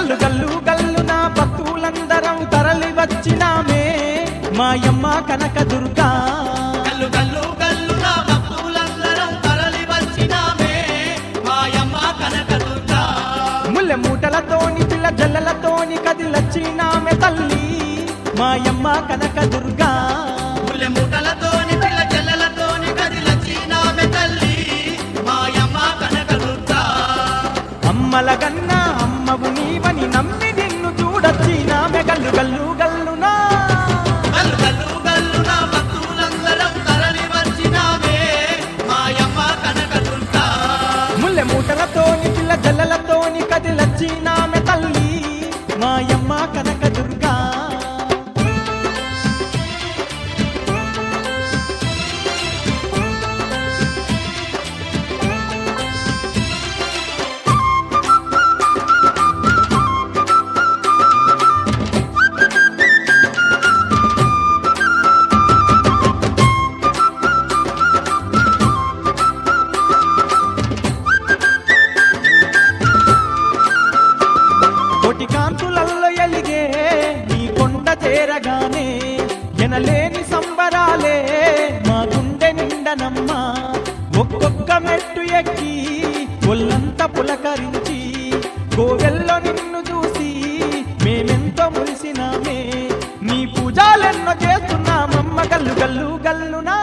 గల్లు గల్లు గల్లు నా భక్తులందరం తరలి వచ్చినామే. మాయమ్మ కనక దుర్గా. గల్లు గల్లు గల్లు నా భక్తులందరం తరలి వచ్చినామే. మాయమ్మ కనక దుర్గా. ముల్లె మూటలతోని పిల్ల జల్లలతోని కది కదిలచ్చినామే తల్లి. మా మాయమ్మ కనక దుర్గా. ముల్లె మూటలతోని పిల్ల జల్లలతోని కది కదిలచ్చినామే తల్లి. మాయమ్మ కనక దుర్గా. అమ్మల గన్నా అమ్మవు నీవని నమ్మి నిన్ను చూడచ్చినామె గల్లు గల్లు గల్లునా. ముల్లె మూటలతోని పిల్ల జల్లలతోని కదిలచ్చినామె తల్లి. మాయమ్మ కనక దుర్గా. చేరగానే ఎనలేని సంబరాలే మా గుండె నిండనమ్మా. ఒక్కొక్క మెట్టు ఎక్కి ఒళ్ళంతా పులకరించి గోవెల్లో నిన్ను చూసి మేమెంతో మురిసినామే. నీ పూజాలెన్నో చేస్తున్నామమ్మ గల్లు గల్లు గల్లునా?